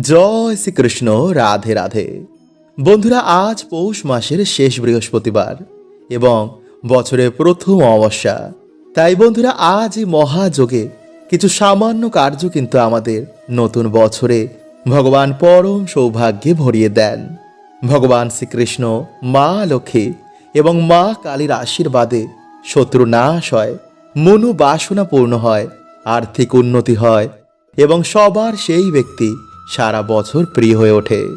জয় শ্রীকৃষ্ণ, রাধে রাধে। বন্ধুরা, আজ পৌষ মাসের শেষ বৃহস্পতিবার এবং বছরের প্রথম অমাবস্যা। তাই বন্ধুরা, আজ এই মহাযোগে কিছু সামান্য কার্য কিন্তু আমাদের নতুন বছরে ভগবান পরম সৌভাগ্যে ভরিয়ে দেন। ভগবান শ্রীকৃষ্ণ, মা লক্ষ্মী এবং মা কালীর আশীর্বাদে শত্রু নাশ হয়, মনু বাসনা পূর্ণ হয়, আর্থিক উন্নতি হয় এবং সবার সেই ব্যক্তি সারা বছর প্রিয় হয়ে ওঠে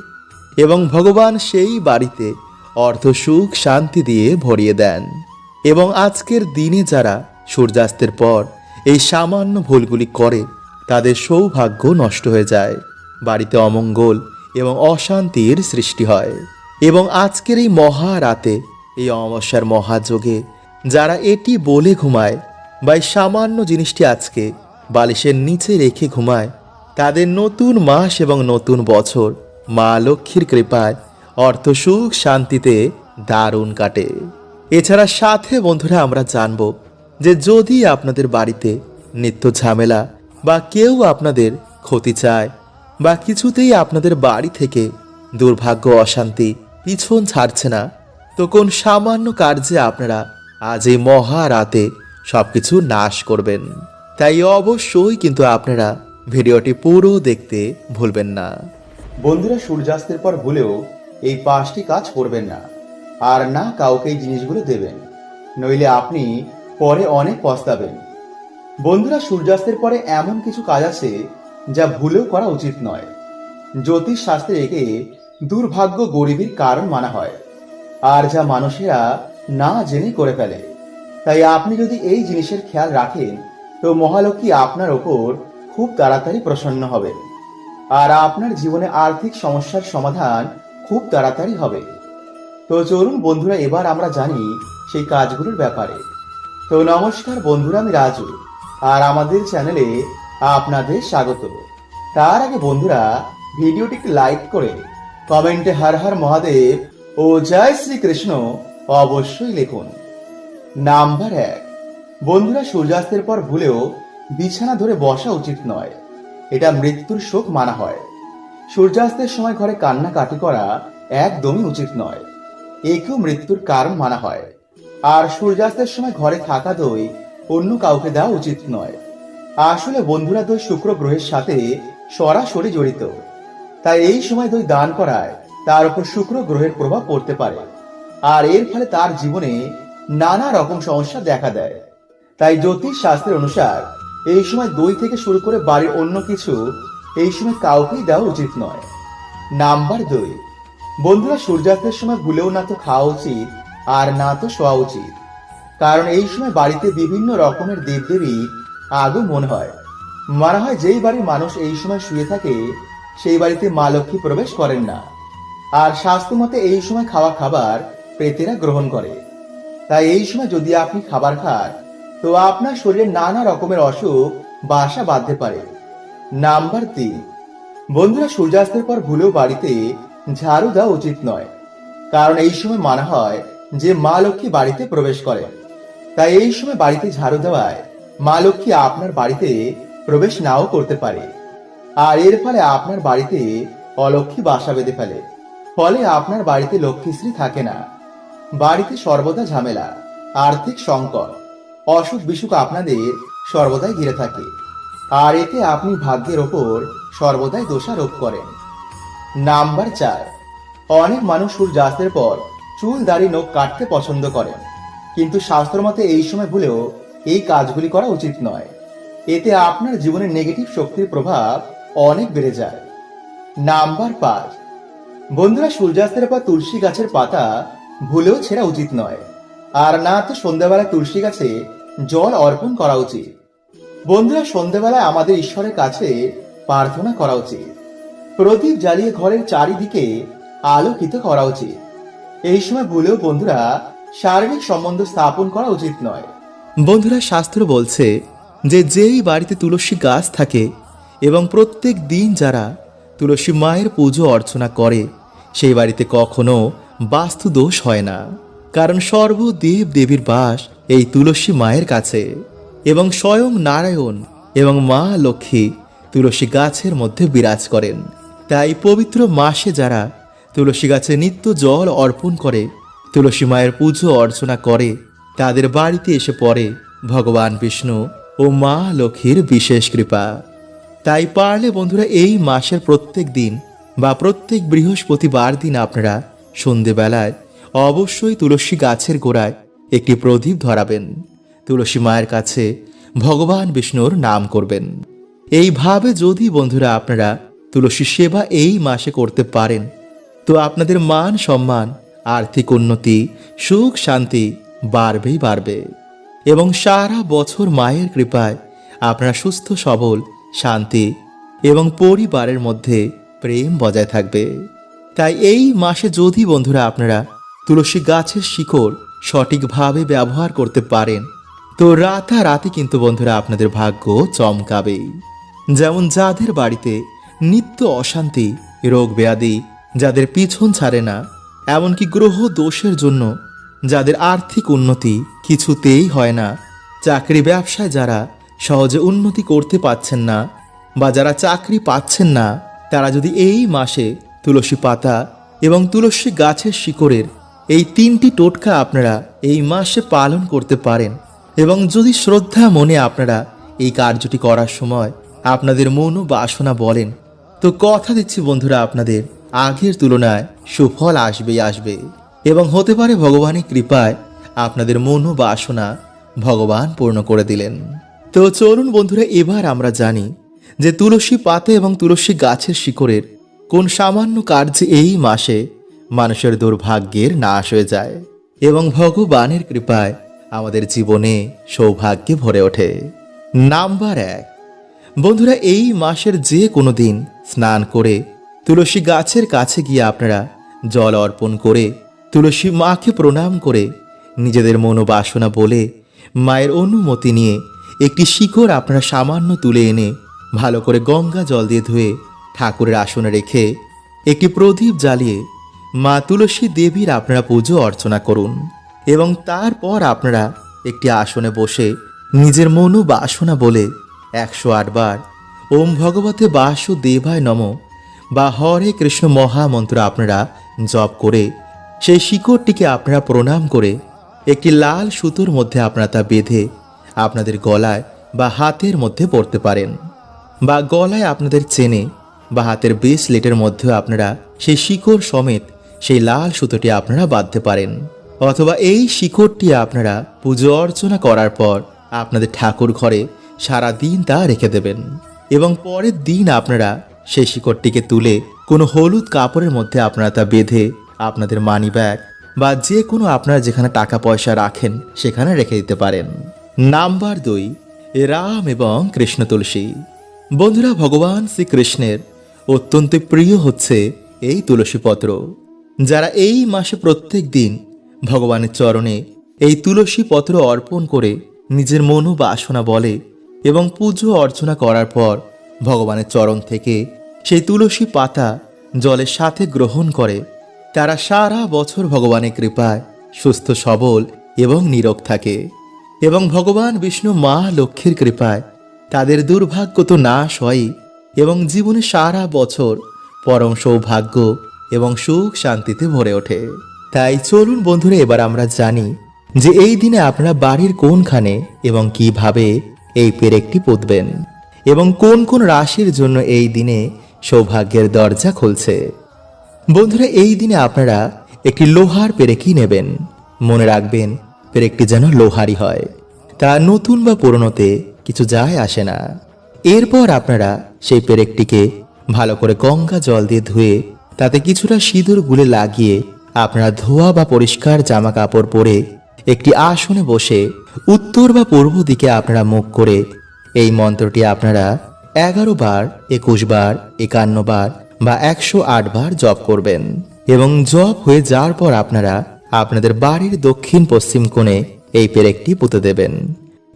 এবং ভগবান সেই বাড়িতে অর্থ, সুখ, শান্তি দিয়ে ভরিয়ে দেন। এবং আজকের দিনে যারা সূর্যাস্তের পর এই সামান্য ভুলগুলি করে, তাদের সৌভাগ্য নষ্ট হয়ে যায়। বাড়িতে অমঙ্গল এবং অশান্তির সৃষ্টি হয়। এবং আজকের এই মহা রাতে এই অমাবস্যার মহাযোগে যারা এটি বলে ঘুমায় বা এই সামান্য জিনিসটি আজকে বালিশের নিচে রেখে ঘুমায় তাদের নতুন মাস এবং নতুন বছর। মা লক্ষ্মীর কৃপায় অর্থ সুখ শান্তিতে দারুণ কাটে। এছাড়া সাথে বন্ধুরা আমরা জানব যে যদি আপনাদের বাড়িতে নিত্য ঝামেলা বা কেউ আপনাদের ক্ষতি চায় বা কিছুতেই আপনাদের বাড়ি থেকে দুর্ভাগ্য, অশান্তি পিছন ছাড়ছে না, তো কোন সামান্য কার্যে আপনারা আজ এই মহা রাতে সবকিছু নাশ করবেন। তাই অবশ্যই কিন্তু আপনারা ভিডিওটি পুরো দেখতে ভুলবেন না। বন্ধুরা সূর্যাস্তের পর ভুলেও এই পাঁচটি কাজ করবেন না, আর না কাউকে এই জিনিসগুলো দেবেন। নইলে আপনি পরে অনেক পস্তাবেন। বন্ধুরা সূর্যাস্তের পরে এমন কিছু কাজ আছে যা ভুলেও করা উচিত নয়। জ্যোতিষ শাস্ত্রে একে দুর্ভাগ্য গরিবীর কারণ মানা হয়, আর যা মানুষেরা না জেনে করে ফেলে। তাই আপনি যদি এই জিনিসের খেয়াল রাখেন, তো মহালক্ষ্মী আপনার ওপর খুব তাড়াতাড়ি প্রসন্ন হবেন আর আপনার জীবনে আর্থিক সমস্যার সমাধান খুব তাড়াতাড়ি হবে। তো চলুন বন্ধুরা, এবার আমরা জানি সেই কাজগুলোর ব্যাপারে। তো নমস্কার বন্ধুরা, আমি রাজু, আর আমাদের চ্যানেলে আপনাদের স্বাগত। তার আগে বন্ধুরা, ভিডিওটিকে লাইক করে কমেন্টে হর হর মহাদেব ও জয় শ্রীকৃষ্ণ অবশ্যই লিখুন। নাম্বার এক, বন্ধুরা, সূর্যাস্তের পর ভুলেও বিছানা ধরে বসা উচিত নয়। এটা মৃত্যুর শোক মানা হয়। সূর্যাস্তের সময় ঘরে কান্নাকাটি করা একদমই উচিত নয়। একেও মৃত্যুর কারণ মানা হয়। আর সূর্যাস্তের সময় ঘরে থাকা দই অন্য কাউকে দেওয়া উচিত নয়। আসলে বন্ধুরা দই শুক্র গ্রহের সাথে সরাসরি জড়িত। তাই এই সময় দই দান করায় তার উপর শুক্র গ্রহের প্রভাব পড়তে পারে। আর এর ফলে তার জীবনে নানা রকম সমস্যা দেখা দেয়। তাই জ্যোতিষ শাস্ত্রের অনুসার এই সময় দই থেকে শুরু করে বাড়ির অন্য কিছু এই সময় কাউকেই দেওয়া উচিত নয়। নাম্বার দুই। বন্ধুরা, সূর্যাস্তের সময় ভুলেও না তো খাওয়া উচিত, আর না তো শোয়া উচিত। কারণ এই সময় বাড়িতে বিভিন্ন রকমের দেবদেবী মনে হয়। মানা হয় যেই বাড়ির মানুষ এই সময় শুয়ে থাকে, সেই বাড়িতে মা লক্ষ্মী প্রবেশ করেন না। আর স্বাস্থ্য মতে এই সময় খাওয়া খাবার প্রেতেরা গ্রহণ করে। তাই এই সময় যদি আপনি খাবার খান তো আপনার শরীরে নানা রকমের অসুখ, বাসা বাঁধতে পারে। নাম্বার তিন। বন্ধুরা, সূর্যাস্তের পর ভুলেও বাড়িতে ঝাড়ু দেওয়া উচিত নয়। কারণ এই সময় মানা হয় যে মা লক্ষ্মী বাড়িতে প্রবেশ করে তাই এই সময় বাড়িতে ঝাড়ু দেওয়ায় মা লক্ষ্মী আপনার বাড়িতে প্রবেশ নাও করতে পারে। আর এর ফলে আপনার বাড়িতে অলক্ষ্মী বাসা বেঁধে ফেলে। ফলে আপনার বাড়িতে লক্ষ্মীশ্রী থাকে না। বাড়িতে সর্বদা ঝামেলা, আর্থিক সংকট। অসুখ বিসুখ আপনাদের সর্বদাই ঘিরে থাকে, আর এতে আপনি ভাগ্যের ওপর সর্বদাই দোষারোপ করেন। নাম্বার চার, অনেক মানুষ সূর্যাস্তের পর চুল, দাড়ি, নখ কাটতে পছন্দ করেন, কিন্তু শাস্ত্র মতে এই সময় ভুলেও এই কাজগুলি করা উচিত নয়। এতে আপনার জীবনে নেগেটিভ শক্তির প্রভাব অনেক বেড়ে যায়। নাম্বার পাঁচ, বন্ধুরা সূর্যাস্তের পর তুলসী গাছের পাতা ভুলেও ছেঁড়া উচিত নয়, আর না তো সন্ধ্যাবেলা তুলসী গাছে জল অর্পণ করা উচিত। বন্ধুরা সন্ধ্যাবেলায় আমাদের ঈশ্বরের কাছে প্রার্থনা করা উচিত। প্রদীপ জ্বালিয়ে ঘরের চারিদিকে আলোকিত করা উচিত। এই সময় ভুলেও বন্ধুরা, শারীরিক সম্বন্ধ স্থাপন করা উচিত নয়। বন্ধুরা, শাস্ত্র বলছে যে যেই বাড়িতে তুলসী গাছ থাকে এবং প্রত্যেক দিন যারা তুলসী মায়ের পুজো অর্চনা করে, সেই বাড়িতে কখনো বাস্তু দোষ হয় না। কারণ সর্বদেব দেবীর বাস এই তুলসী মায়ের কাছে এবং স্বয়ং নারায়ণ এবং মা লক্ষ্মী তুলসী গাছের মধ্যে বিরাজ করেন। তাই পবিত্র মাসে যারা তুলসী গাছে নিত্য জল অর্পণ করে, তুলসী মায়ের পুজো অর্চনা করে, তাদের বাড়িতে এসে পড়ে ভগবান বিষ্ণু ও মা লক্ষ্মীর বিশেষ কৃপা। তাই পারলে বন্ধুরা এই মাসের প্রত্যেক দিন বা প্রত্যেক বৃহস্পতিবার দিন আপনারা সন্ধেবেলায় অবশ্যই তুলসী গাছের গোড়ায় একটি প্রদীপ ধরাবেন। তুলসী মায়ের কাছে ভগবান বিষ্ণুর নাম করবেন। এইভাবে যদি বন্ধুরা আপনারা তুলসী সেবা এই মাসে করতে পারেন, তো আপনাদের মান সম্মান, আর্থিক উন্নতি, সুখ, শান্তি বাড়বেই বাড়বে। এবং সারা বছর মায়ের কৃপায় আপনারা সুস্থ, সবল, শান্তি এবং পরিবারের মধ্যে প্রেম বজায় থাকবে। তাই এই মাসে যদি বন্ধুরা আপনারা তুলসী গাছের শিকড় সঠিকভাবে ব্যবহার করতে পারেন। তো রাতারাতি কিন্তু বন্ধুরা আপনাদের ভাগ্য চমকাবেই। যেমন যাদের বাড়িতে নিত্য অশান্তি, রোগ ব্যাধি, যাদের পিছন ছাড়ে না, এমনকি গ্রহ দোষের জন্য যাদের আর্থিক উন্নতি কিছুতেই হয় না, চাকরি ব্যবসায় যারা সহজে উন্নতি করতে পাচ্ছেন না বা যারা চাকরি পাচ্ছেন না, তারা যদি এই মাসে তুলসী পাতা এবং তুলসী গাছের শিকড়ের এই তিনটি টোটকা আপনারা এই মাসে পালন করতে পারেন। এবং যদি শ্রদ্ধা মনে আপনারা এই কার্যটি করার সময় আপনাদের মন বাসনা বলেন, তো কথা দিচ্ছি বন্ধুরা আপনাদের, আগের তুলনায় সুফল আসবেই আসবে। এবং হতে পারে ভগবানের কৃপায় আপনাদের মন বাসনা ভগবান পূর্ণ করে দিলেন। তো চলুন বন্ধুরা, এবার আমরা জানি যে তুলসী পাতা এবং তুলসী গাছের শিকড়ের কোন সামান্য কার্যে এই মাসে মানুষের দুর্ভাগ্যের নাশ হয়ে যায় এবং ভগবানের কৃপায় আমাদের জীবনে সৌভাগ্যে ভরে ওঠে। নাম্বার এক, বন্ধুরা, এই মাসের যে কোনো দিন স্নান করে তুলসী গাছের কাছে গিয়ে আপনারা জল অর্পণ করে তুলসী মাকে প্রণাম করে নিজেদের মনোবাসনা বলে মায়ের অনুমতি নিয়ে একটি শিকড় আপনারা সামান্য তুলে এনে ভালো করে গঙ্গা জল দিয়ে ধুয়ে ঠাকুরের আসনে রেখে একটি প্রদীপ জ্বালিয়ে মা তুলসী দেবীর আপনারা পুজো অর্চনা করুন এবং তারপর আপনারা একটি আসনে বসে নিজের মনো বাসনা বলে একশো আটবার ওম ভগবতে বাসুদেবায় নম বা হরে কৃষ্ণ মহামন্ত্র আপনারা জপ করে সেই শিকড়টিকে আপনারা প্রণাম করে একটি লাল সুতোর মধ্যে আপনারা তা বেঁধে আপনাদের গলায় বা হাতের মধ্যে পড়তে পারেন বা গলায় আপনাদের চেনে বা হাতের বেস লেটের মধ্যেও আপনারা সেই শিকড় সমেত সেই লাল সুতোটি আপনারা বাঁধতে পারেন। অথবা এই শিকড়টি আপনারা পুজো অর্চনা করার পর আপনাদের ঠাকুর ঘরে সারা দিন তা রেখে দেবেন। এবং পরের দিন আপনারা সেই শিকড়টিকে তুলে কোনো হলুদ কাপড়ের মধ্যে আপনারা তা বেঁধে আপনাদের মানি ব্যাগ বা যে কোনো আপনারা যেখানে টাকা পয়সা রাখেন সেখানে রেখে দিতে পারেন। নাম্বার দুই, রাম এবং কৃষ্ণ তুলসী। বন্ধুরা, ভগবান শ্রীকৃষ্ণের অত্যন্ত প্রিয় হচ্ছে এই তুলসী পত্র। যারা এই মাসে প্রত্যেক দিন ভগবানের চরণে এই তুলসী পত্র অর্পণ করে নিজের মনো বাসনা বলে এবং পুজো অর্চনা করার পর ভগবানের চরণ থেকে সেই তুলসী পাতা জলের সাথে গ্রহণ করে, তারা সারা বছর ভগবানের কৃপায় সুস্থ, সবল এবং নীরব থাকে এবং ভগবান বিষ্ণু মা লক্ষ্মীর কৃপায় তাদের দুর্ভাগ্য তো নাশ হয় এবং জীবনে সারা বছর পরম সৌভাগ্য এবং সুখ শান্তিতে ভরে ওঠে। তাই চলুন বন্ধুরা, এবার আমরা জানি যে এই দিনে আপনারা বাড়ির কোনখানে এবং কীভাবে এই পেরেকটি পুঁতবেন এবং কোন কোন রাশির জন্য এই দিনে সৌভাগ্যের দরজা খুলছে। বন্ধুরা, এই দিনে আপনারা একটি লোহার পেরেকই নেবেন। মনে রাখবেন, পেরেকটি যেন লোহারই হয়। তা নতুন বা পুরনোতে কিছু যায় আসে না। এরপর আপনারা সেই পেরেকটিকে ভালো করে গঙ্গা জল দিয়ে ধুয়ে তাতে কিছুটা সিঁদুর গুলে লাগিয়ে আপনারা ধোয়া বা পরিষ্কার জামা কাপড় পরে একটি আসনে বসে উত্তর বা পূর্ব দিকে আপনারা মুখ করে এই মন্ত্রটি আপনারা এগারো বার, একুশ বার, একান্ন বার বা একশো আট বার জপ করবেন। এবং জপ হয়ে যাওয়ার পর আপনারা আপনাদের বাড়ির দক্ষিণ পশ্চিম কোণে এই পেরেকটি পুঁতে দেবেন।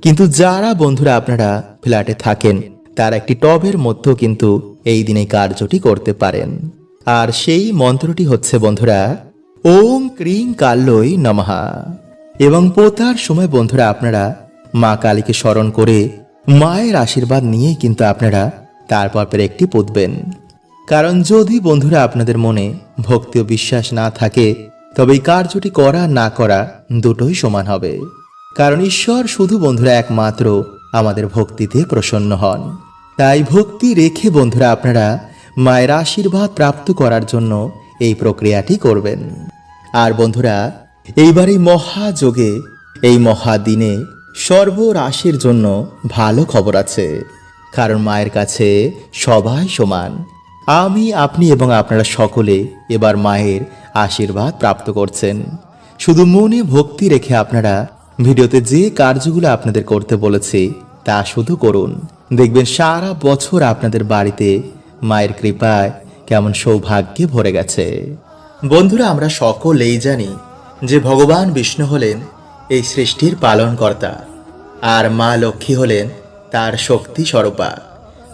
কিন্তু যারা বন্ধুরা আপনারা ফ্ল্যাটে থাকেন, তার একটি টবের মধ্যেও কিন্তু এই দিনে কার্যটি করতে পারেন। আর সেই মন্ত্রটি হচ্ছে, বন্ধুরা, ওম ক্রিং কাল্লই নমহা এবং পোতার সময়, বন্ধুরা, আপনারা মা কালীকে স্মরণ করে মায়ের আশীর্বাদ নিয়েই কিন্তু আপনারা তারপর একটি পুঁতবেন কারণ যদি, বন্ধুরা, আপনাদের মনে ভক্তি ও বিশ্বাস না থাকে, তবে এই কার্যটি করা না করা দুটোই সমান হবে। কারণ ঈশ্বর শুধু, বন্ধুরা, একমাত্র আমাদের ভক্তিতে প্রসন্ন হন। তাই ভক্তি রেখে, বন্ধুরা, আপনারা মায়ের আশীর্বাদ প্রাপ্ত করার জন্য এই প্রক্রিয়াটি করবেন। আর বন্ধুরা, এইবার এই মহাযোগে এই মহাদিনে সর্বরাশির জন্য ভালো খবর আছে। কারণ মায়ের কাছে সবাই সমান। আমি, আপনি এবং আপনারা সকলে এবার মায়ের আশীর্বাদ প্রাপ্ত করছেন। শুধু মনে ভক্তি রেখে আপনারা ভিডিওতে যে কার্যগুলো আপনাদের করতে বলেছি, তা শুধু করুন। দেখবেন সারা বছর আপনাদের বাড়িতে মায়ের কৃপায় কেমন সৌভাগ্যে ভরে গেছে। বন্ধুরা, আমরা সকলেই জানি যে ভগবান বিষ্ণু হলেন এই সৃষ্টির পালনকর্তা আর মা লক্ষ্মী হলেন তার শক্তি স্বরূপা।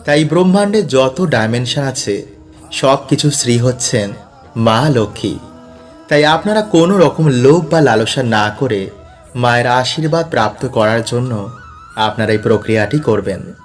তাই ব্রহ্মাণ্ডে যত ডাইমেনশন আছে সব কিছু শ্রী হচ্ছেন মা লক্ষ্মী। তাই আপনারা কোনো রকম লোভ বা লালসা না করে মায়ের আশীর্বাদ প্রাপ্ত করার জন্য আপনারা এই প্রক্রিয়াটি করবেন।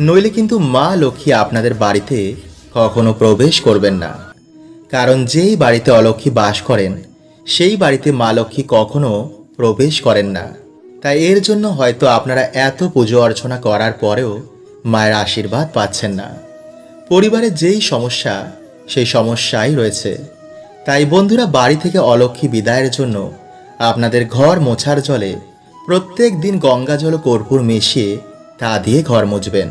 নইলে কিন্তু মা লক্ষ্মী আপনাদের বাড়িতে কখনো প্রবেশ করবেন না। কারণ যেই বাড়িতে অলক্ষ্মী বাস করেন, সেই বাড়িতে মা লক্ষ্মী কখনো প্রবেশ করেন না। তাই এর জন্য হয়তো আপনারা এত পুজো অর্চনা করার পরেও মায়ের আশীর্বাদ পাচ্ছেন না। পরিবারে যেই সমস্যা, সেই সমস্যাই রয়েছে। তাই বন্ধুরা, বাড়ি থেকে অলক্ষ্মী বিদায়ের জন্য আপনাদের ঘর মোছার জলে প্রত্যেক দিন গঙ্গা জল কর্পূর মিশিয়ে তা দিয়ে ঘর মুছবেন।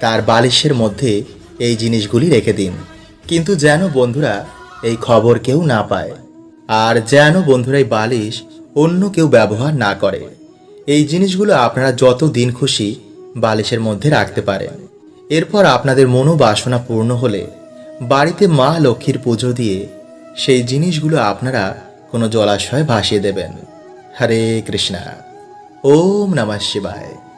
তার বালিশের মধ্যে এই জিনিসগুলি রেখে দিন। কিন্তু যেন বন্ধুরা এই খবর কেউ না পায়। আর যেন বন্ধুরা এই বালিশ অন্য কেউ ব্যবহার না করে। এই জিনিসগুলো আপনারা যত দিন খুশি বালিশের মধ্যে রাখতে পারেন। এরপর আপনাদের মনোবাসনা পূর্ণ হলে বাড়িতে মা লক্ষ্মীর পুজো দিয়ে সেই জিনিসগুলো আপনারা কোনো জলাশয়ে ভাসিয়ে দেবেন। হরে কৃষ্ণা। ওম নমঃ শিবায়।